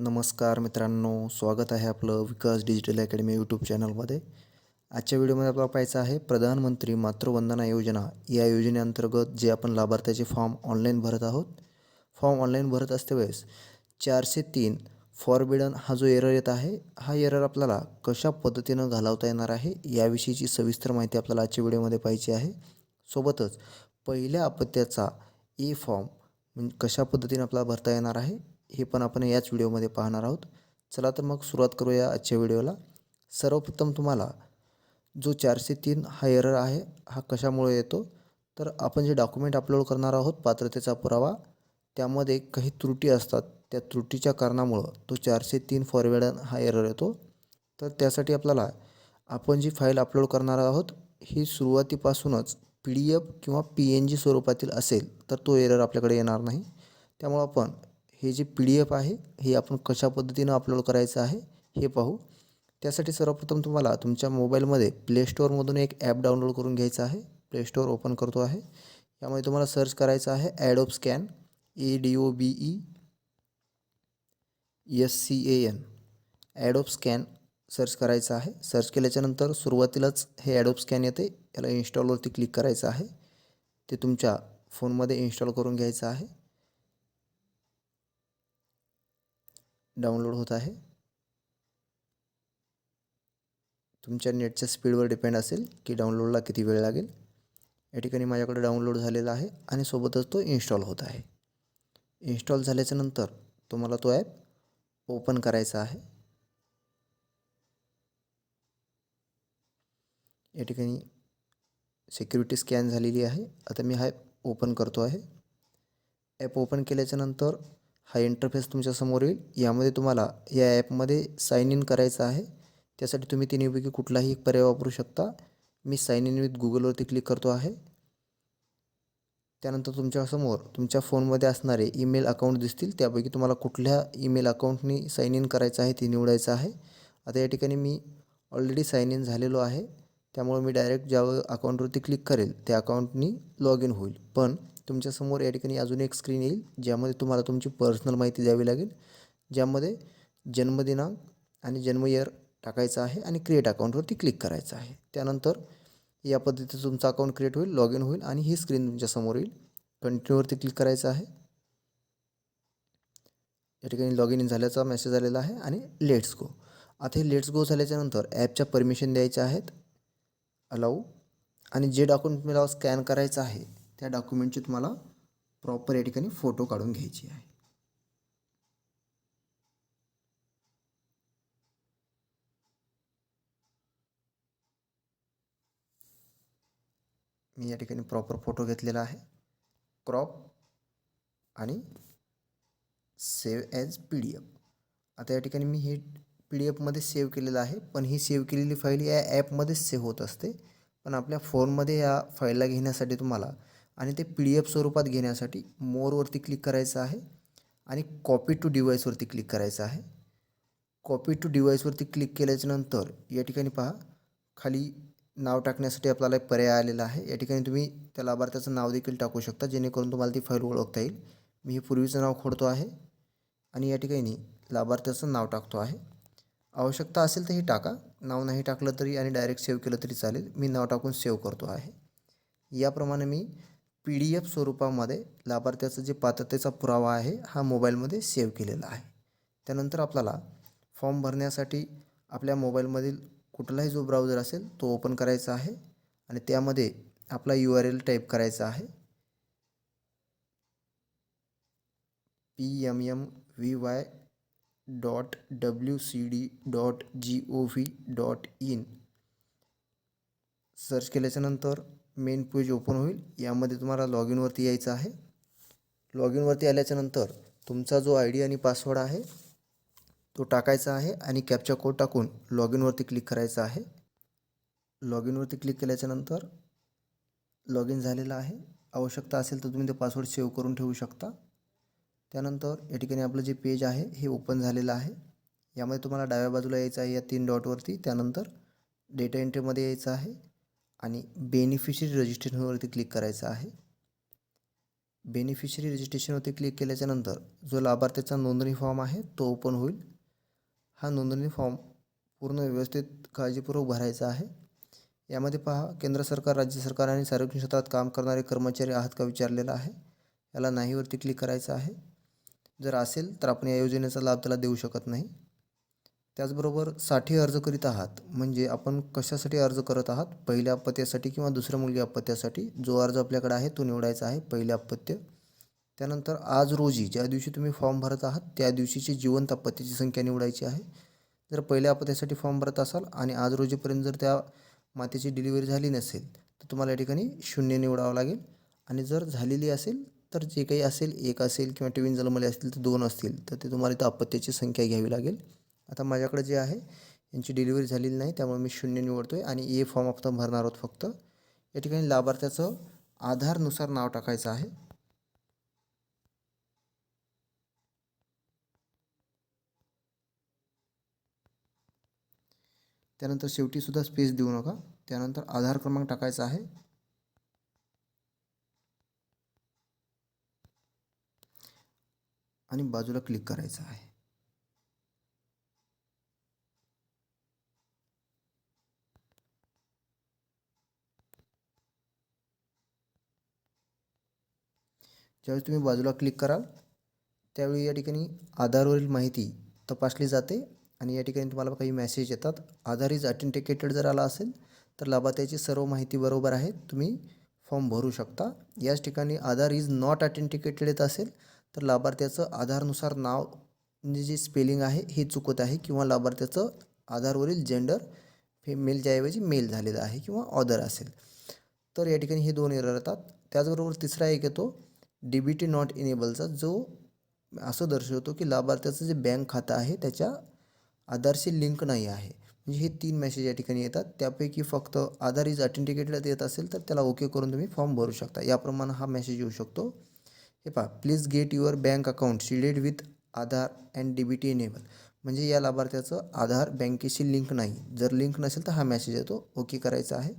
नमस्कार मित्रांनो स्वागत आहे आपलं विकास डिजिटल अकॅडमी यूट्यूब चॅनलमध्ये. आजच्या व्हिडिओमध्ये आपल्याला पाहायचं आहे प्रधानमंत्री मातृवंदना योजना. या योजनेअंतर्गत जे आपण लाभार्थ्याचे फॉर्म ऑनलाईन भरत आहोत फॉर्म ऑनलाईन भरत असते वेळेस चारशे तीन फॉरबिडन हा जो एरर येत आहे हा एरर आपल्याला कशा पद्धतीनं घालवता येणार आहे याविषयीची सविस्तर माहिती आपल्याला आजच्या व्हिडिओमध्ये पाहिजे आहे. सोबतच पहिल्या अपत्याचा ई फॉर्म म्हणजे कशा पद्धतीने आपल्याला भरता येणार आहे हे पण आपण याच व्हिडिओमध्ये पाहणार आहोत. चला तर मग सुरुवात करूया आजच्या व्हिडिओला. सर्वप्रथम तुम्हाला जो चारशे तीन हा एरर आहे हा कशामुळे येतो? तर आपण जे डॉक्युमेंट अपलोड करणार आहोत पात्रतेचा पुरावा त्यामध्ये काही त्रुटी असतात. त्या त्रुटीच्या कारणामुळं तो चारशे तीन फॉरवर्ड हा एरर येतो. तर त्यासाठी आपल्याला आपण जी फाईल अपलोड करणार आहोत ही सुरुवातीपासूनच पी डी एफ किंवा पी एन जी स्वरूपातील असेल तर तो एरर आपल्याकडे येणार नाही. त्यामुळं आपण हे जे पी डी एफ आहे हे आपण कशा पद्धतीनं अपलोड करायचं आहे हे पाहू. त्यासाठी सर्वप्रथम तुम्हाला तुमच्या मोबाईलमध्ये प्ले स्टोअरमधून एक ॲप डाउनलोड करून घ्यायचं आहे. प्ले स्टोअर ओपन करतो आहे. यामध्ये तुम्हाला सर्च करायचं आहे Adobe scan A D O B E S C A N Adobe scan search करायचं आहे. सर्च केल्याच्यानंतर सुरुवातीलाच हे ॲडोब स्कॅन येते. याला इन्स्टॉलवरती क्लिक करायचं आहे. ते तुमच्या फोनमध्ये इन्स्टॉल करून घ्यायचं आहे. डाउनलोड होत आहे. तुमच्या नेटच्या स्पीडवर डिपेंड असेल की डाउनलोडला किती वेळ लागेल. या ठिकाणी माझ्याकडे डाउनलोड झालेला आहे आणि सोबतच तो इन्स्टॉल होत आहे. इन्स्टॉल झाल्याच्यानंतर तुम्हाला तो ॲप ओपन करायचा आहे. या ठिकाणी सिक्युरिटी स्कॅन झालेली आहे. आता मी हा ॲप ओपन करतो आहे. ॲप ओपन केल्याच्यानंतर हा इंटरफेस तुमच्यासमोर येईल. यामध्ये तुम्हाला या ॲपमध्ये साईन इन करायचं आहे. त्यासाठी तुम्ही तिन्हीपैकी कुठलाही एक पर्याय वापरू शकता. मी साईन इन विथ गुगलवरती क्लिक करतो आहे. त्यानंतर तुमच्यासमोर तुमच्या फोनमध्ये असणारे ईमेल अकाउंट दिसतील. त्यापैकी तुम्हाला कुठल्या ईमेल अकाउंटनी साईन इन करायचं आहे ते निवडायचं आहे. आता या ठिकाणी मी ऑलरेडी साईन इन झालेलो आहे. त्यामुळे मी डायरेक्ट ज्या अकाउंटवरती क्लिक करेल त्या अकाउंटनी लॉग इन होईल. पण तुमच्यासमोर या ठिकाणी अजून एक स्क्रीन येईल ज्यामध्ये तुम्हाला तुमची पर्सनल माहिती द्यावी लागेल. ज्यामध्ये जन्मदिनांक आणि जन्म इयर टाकायचं आहे आणि क्रिएट अकाउंटवरती क्लिक करायचं आहे. त्यानंतर या पद्धतीचं तुमचं अकाउंट क्रिएट होईल लॉग इन होईल आणि ही स्क्रीन तुमच्यासमोर येईल. कंटिन्यूवरती क्लिक करायचं आहे. या ठिकाणी लॉग इन झाल्याचा मेसेज आलेला आहे आणि लेट्स गो आता हे लेट्स गो झाल्याच्यानंतर ॲपच्या परमिशन द्यायच्या आहेत. अलाऊ आणि जे डॉक्युमेंट मला स्कॅन करायचं आहे त्या डॉक्युमेंटची तुम्हाला प्रॉपर या ठिकाणी फोटो काढून घ्यायची आहे. मी या ठिकाणी प्रॉपर फोटो घेतलेला आहे. क्रॉप आणि save as P D F आता या ठिकाणी मी हे पी डी एफमध्ये सेव्ह केलेलं आहे पण ही सेव्ह केलेली फाईल या ॲपमध्येच सेव्ह होत असते. पण आपल्या फोनमध्ये या फाईलला घेण्यासाठी तुम्हाला आणि ते पी डी एफ स्वरूपात घेण्यासाठी मोरवरती क्लिक करायचं आहे आणि कॉपी टू डिवाईसवरती क्लिक करायचं आहे. कॉपी टू डिवाईसवरती क्लिक केल्याच्यानंतर या ठिकाणी पहा खाली नाव टाकण्यासाठी आपल्याला एक पर्याय आलेला आहे. या ठिकाणी तुम्ही त्या लाभार्थ्याचं नाव देखील टाकू शकता जेणेकरून तुम्हाला ती फाईल ओळखता येईल. मी हे पूर्वीचं नाव खोडतो आहे आणि या ठिकाणी लाभार्थ्याचं नाव टाकतो आहे. आवश्यकता असेल तर हे टाका नाव नाही टाकलं तरी आणि डायरेक्ट सेव्ह केलं तरी चालेल. मी नाव टाकून सेव्ह करतो आहे. याप्रमाणे मी पी डी एफ स्वरूपामध्ये लाभार्थ्याचं जे पात्रतेचा पुरावा आहे हा मोबाईलमध्ये सेव्ह केलेला आहे. त्यानंतर आपल्याला फॉर्म भरण्यासाठी आपल्या मोबाईलमधील कुठलाही जो ब्राउझर असेल तो ओपन करायचा आहे आणि त्यामध्ये आपला यू आर एल टाईप करायचा आहे. P M M V Y dot W C D dot G O V dot in. Search केल्याच्यानंतर मेन पेज ओपन होईल. यामध्ये तुम्हाला लॉग इनवरती यायचं आहे. लॉग इनवरती आल्याच्यानंतर तुमचा जो आय डी आणि पासवर्ड आहे तो टाकायचा आहे आणि कॅपचा कोड टाकून लॉग इनवरती क्लिक करायचं आहे. लॉग इनवरती क्लिक केल्याच्यानंतर लॉग इन झालेलं आहे. आवश्यकता असेल तर तुम्ही ते पासवर्ड सेव्ह करून ठेवू शकता. त्यानंतर या ठिकाणी आपलं जे पेज आहे हे ओपन झालेलं आहे. यामध्ये तुम्हाला डाव्या बाजूला यायचं आहे या तीन डॉटवरती त्यानंतर डेटा एंट्रीमध्ये यायचं आहे. आणि बेनिफिशरी रजिस्ट्रेशनवरती क्लिक करायचं आहे. बेनिफिशरी रजिस्ट्रेशनवरती क्लिक केल्याच्यानंतर जो लाभार्थ्याचा नोंदणी फॉर्म आहे तो ओपन होईल. हा नोंदणी फॉर्म पूर्ण व्यवस्थित काळजीपूर्वक भरायचा आहे. यामध्ये पहा केंद्र सरकार राज्य सरकार आणि सार्वजनिक क्षेत्रात काम करणारे कर्मचारी आहात का विचारलेला आहे. याला नाहीवरती क्लिक करायचं आहे. जर असेल तर आपण या योजनेचा लाभ त्याला देऊ शकत नाही. त्याचबरोबरसाठी अर्ज करीत आहात म्हणजे आपण कशासाठी अर्ज करत आहात? पहिल्या अपत्यासाठी किंवा दुसऱ्या मुलगी अपत्यासाठी? जो अर्ज आपल्याकडे आहे तो निवडायचा आहे पहिले अपत्य. त्यानंतर आज रोजी ज्या दिवशी तुम्ही फॉर्म भरत आहात त्या दिवशीची जिवंत अपत्याची संख्या निवडायची आहे. जर पहिल्या अपत्यासाठी फॉर्म भरत असाल आणि आज रोजीपर्यंत जर त्या मातेची डिलिव्हरी झाली नसेल तर तुम्हाला या ठिकाणी शून्य निवडावं लागेल. आणि जर झालेली असेल तर जे काही असेल एक असेल किंवा टिवीन जन्मले असतील तर दोन असतील तर ते तुम्हाला इथं अपत्याची संख्या घ्यावी लागेल. आता माझ्याकडे जे आहे यांची डिलिव्हरी झालेली नाही त्यामुळे मी शून्य निवडतो आहे आणि ए फॉर्म आपण भरणार आहोत फक्त. या ठिकाणी लाभार्थ्याचं आधारनुसार नाव टाकायचं आहे. त्यानंतर शेवटीसुद्धा स्पेस देऊ नका. त्यानंतर आधार क्रमांक टाकायचा आहे. आणि बाजूला क्लिक करायचं आहे. ज्यावेळी तुम्ही बाजूला क्लिक कराल त्यावेळी या ठिकाणी आधारवरील माहिती तपासली जाते आणि या ठिकाणी तुम्हाला काही मेसेज येतात. आधार इज अटेंटिकेटेड जर आला असेल तर लाभार्थ्याची सर्व माहिती बरोबर आहे. तुम्ही फॉर्म भरू शकता. याच ठिकाणी आधार इज नॉट अटेंटिकेटेड येत असेल तर लाभार्थ्याचं आधारनुसार नाव म्हणजे जे स्पेलिंग आहे हे चुकत आहे किंवा लाभार्थ्याचं आधारवरील जेंडर फिमेलच्या ऐवजी मेल झालेलं आहे किंवा ऑदर असेल. तर या ठिकाणी हे दोन एरर येतात. त्याचबरोबर तिसरा एक येतो. डी बी टी नॉट इनेबलचा जो असं दर्शवतो की लाभार्थ्याचं जे बँक खातं आहे त्याच्या आधारशी लिंक नाही आहे. म्हणजे हे तीन मेसेज या ठिकाणी येतात. त्यापैकी फक्त आधार इज अटेंटिकेटेड येत असेल तर त्याला ओके करून तुम्ही फॉर्म भरू शकता. याप्रमाणे हा मेसेज येऊ शकतो. हे पहा please get your bank account seeded with Aadhaar and D B T enable म्हणजे या लाभार्थ्याचं आधार बँकेशी लिंक नाही. जर लिंक नसेल तर हा मेसेज येतो. ओके करायचा आहे.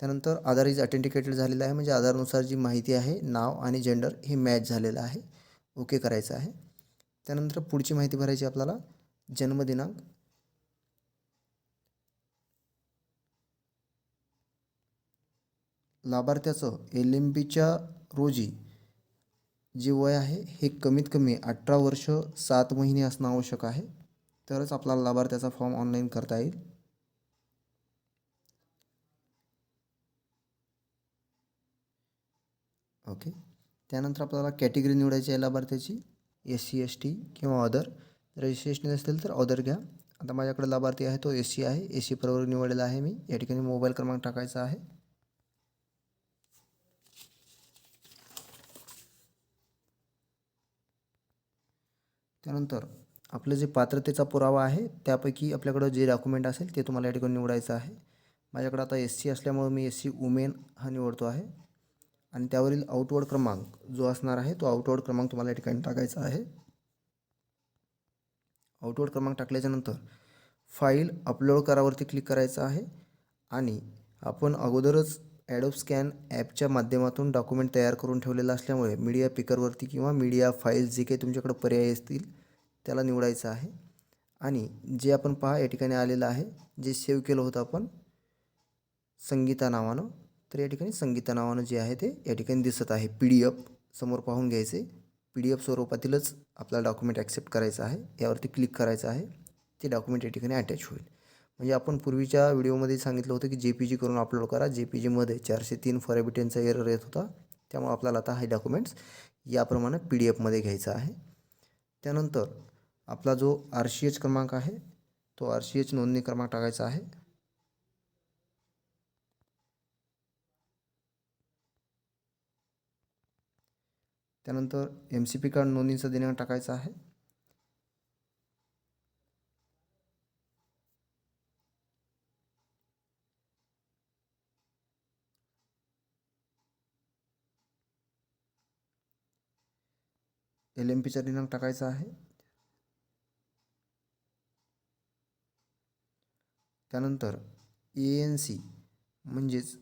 त्यानंतर आधार इज अटेंटिकेटेड झालेलं आहे. म्हणजे आधारनुसार जी माहिती आहे नाव आणि जेंडर हे मॅच झालेलं आहे. ओके करायचं आहे. त्यानंतर पुढची माहिती भरायची आपल्याला. जन्मदिनांक. लाभार्थ्याचं एल एम बीच्या रोजी जे वय आहे हे कमीत कमी अठरा वर्ष सात महिने असणं आवश्यक आहे. तरच आपल्याला लाभार्थ्याचा फॉर्म ऑनलाईन करता येईल. ओके. त्यानंतर आपल्याला कॅटेगरी निवडायची आहे लाभार्थ्याची एस सी एस टी किंवा अदर जर एस सी एस टी नसेल तर ऑदर घ्या. आता माझ्याकडे लाभार्थी आहे तो एस सी आहे. एस सी बरोबर निवडलेला आहे मी. या ठिकाणी मोबाईल क्रमांक टाकायचा आहे. त्यानंतर आपलं जे पात्रतेचा पुरावा आहे त्यापैकी आपल्याकडं जे डॉक्युमेंट असेल ते तुम्हाला या ठिकाणी निवडायचं आहे. माझ्याकडं आता एस सी असल्यामुळे मी एस सी वुमेन हा निवडतो आहे. आणि त्यावरील आउटवर्ड क्रमांक जो असणार आहे तो आउटवर्ड क्रमांक तुम्हाला या ठिकाणी टाकायचा आहे. आउटवर्ड क्रमांक टाकल्याच्यानंतर फाईल अपलोड करावरती क्लिक करायचं आहे आणि आपण अगोदरच ॲडोब स्कॅन ॲपच्या माध्यमातून डॉक्युमेंट तयार करून ठेवलेलं असल्यामुळे मीडिया पिकरवरती किंवा मीडिया फाईल जे काही तुमच्याकडे पर्याय असतील त्याला निवडायचं आहे. आणि जे आपण पहा या ठिकाणी आलेलं आहे जे सेव्ह केलं होतं आपण संगीता नावानं तर या ठिकाणी संगीता नावानं जे आहे ते या ठिकाणी दिसत आहे. पी डी एफ समोर पाहून घ्यायचे. पी डी एफ स्वरूपातीलच आपला डॉक्युमेंट ॲक्सेप्ट करायचं आहे. यावरती क्लिक करायचं आहे. ते डॉक्युमेंट या ठिकाणी अटॅच होईल. म्हणजे आपण पूर्वीच्या व्हिडिओमध्ये सांगितलं होतं की जे पी जी करून अपलोड करा. जे पी जीमध्ये चारशे तीन फॉरेबिटेनचा एरर येत होता. त्यामुळे आपल्याला आता हे डॉक्युमेंट्स याप्रमाणे पी डी एफमध्ये घ्यायचा आहे. त्यानंतर आपला जो आर सी एच क्रमांक आहे तो आर सी एच नोंदणी क्रमांक टाकायचा आहे. त्यानंतर एम सी पी कार्ड नोंदणीचा दिनांक टाकायचा आहे. एल एम पीचा दिनांक टाकायचा आहे. त्यानंतर ए एन सी म्हणजेच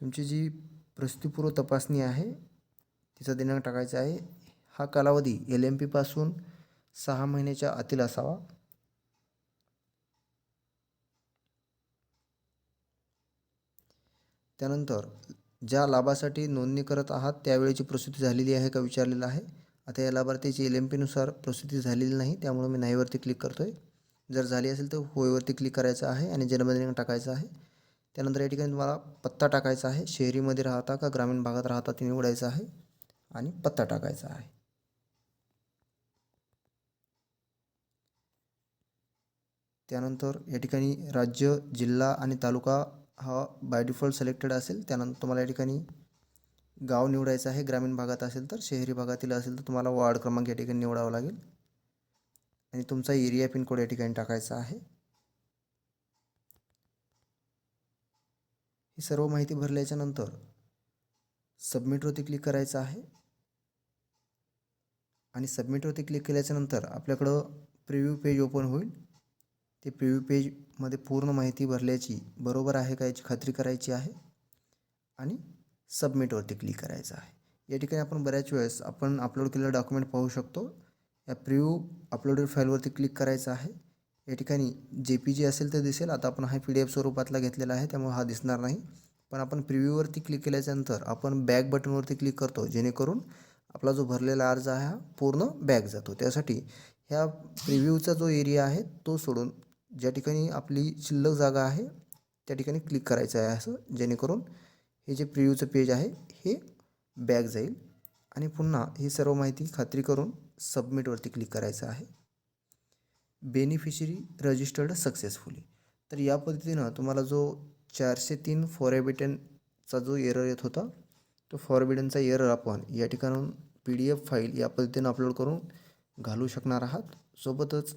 तुमची जी प्रस्तुतीपूर्व तपासणी आहे तिचा दिनांक टाकायचा आहे. हा कालावधी एल एम पीपासून सहा महिन्याच्या आतील असावा. त्यानंतर ज्या लाभासाठी नोंदणी करत आहात त्यावेळेची प्रसूती झालेली आहे का विचारलेलं आहे. आता या लाभार्थीची एल एम पीनुसार प्रसूती झालेली नाही त्यामुळे मी नाहीवरती क्लिक करतो आहे जर झाली असेल तर होयवरती क्लिक करायचं आहे आणि जन्मदिनांक टाकायचा आहे. त्यानंतर या ठिकाणी तुम्हाला पत्ता टाकायचा आहे. शहरीमध्ये राहता का ग्रामीण भागात राहता ते निवडायचं आहे. आणि पत्ता टाकायचा आहे. त्यानंतर या ठिकाणी राज्य जिल्हा आणि तालुका हा बाय डिफॉल्ट सिलेक्टेड असेल. त्यानंतर तुम्हाला या ठिकाणी गाव निवडायचं आहे. ग्रामीण भागात असेल तर शहरी भागातील असेल तर तुम्हाला वार्ड क्रमांक या ठिकाणी निवडावा लागेल. आणि तुमचा एरिया पिनकोड या ठिकाणी टाकायचा आहे. ही सर्व माहिती भरल्याच्या नंतर सबमिटवरती क्लिक करायचं आहे. आणि सबमिटवरती क्लिक केल्याच्यानंतर आपल्याकडं प्रिव्ह्यू पेज ओपन होईल. ते प्रिव्ह्यू पेजमध्ये पूर्ण माहिती भरल्याची बरोबर आहे का याची खात्री करायची आहे आणि सबमिटवरती क्लिक करायचं आहे. या ठिकाणी आपण बऱ्याच वेळेस आपण अपलोड केलेलं डॉक्युमेंट पाहू शकतो. या प्रिव्ह्यू अपलोडेड फाईलवरती क्लिक करायचं आहे. या ठिकाणी जे पी जी असेल तर दिसेल. आता आपण हा पी डी एफ स्वरूपातला घेतलेला आहे त्यामुळे हा दिसणार नाही. पण आपण प्रिव्ह्यूवरती क्लिक केल्याच्यानंतर आपण बॅक बटनवरती क्लिक करतो जेणेकरून आपला जो भरलेला अर्ज आहे हा पूर्ण बॅक जातो. त्यासाठी ह्या प्रिव्ह्यूचा जो एरिया आहे तो सोडून ज्या ठिकाणी आपली शिल्लक जागा आहे त्या ठिकाणी क्लिक करायचं आहे असं जेणेकरून हे जे प्रिव्ह्यूचं पेज आहे हे बॅक जाईल. आणि पुन्हा ही सर्व माहिती खात्री करून सबमिटवरती क्लिक करायचं आहे. बेनिफिशरी रजिस्टर्ड सक्सेसफुली तर या पद्धतीनं तुम्हाला जो चारशे तीन फॉरॅबिटनचा जो एरर येत होता तो फॉरबिडनचा एरर आपण या ठिकाणून पी डी एफ फाईल या पद्धतीनं अपलोड करून घालू शकणार आहात. सोबतच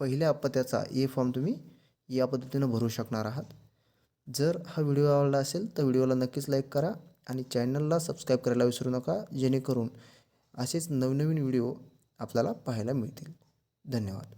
पहिल्या अपत्याचा ए फॉर्म तुम्ही या पद्धतीनं भरू शकणार आहात. जर हा व्हिडिओ आवडला असेल तर व्हिडिओला नक्कीच लाईक करा आणि चॅनलला सबस्क्राईब करायला विसरू नका जेणेकरून असेच नवनवीन व्हिडिओ आपल्याला पाहायला मिळतील. धन्यवाद.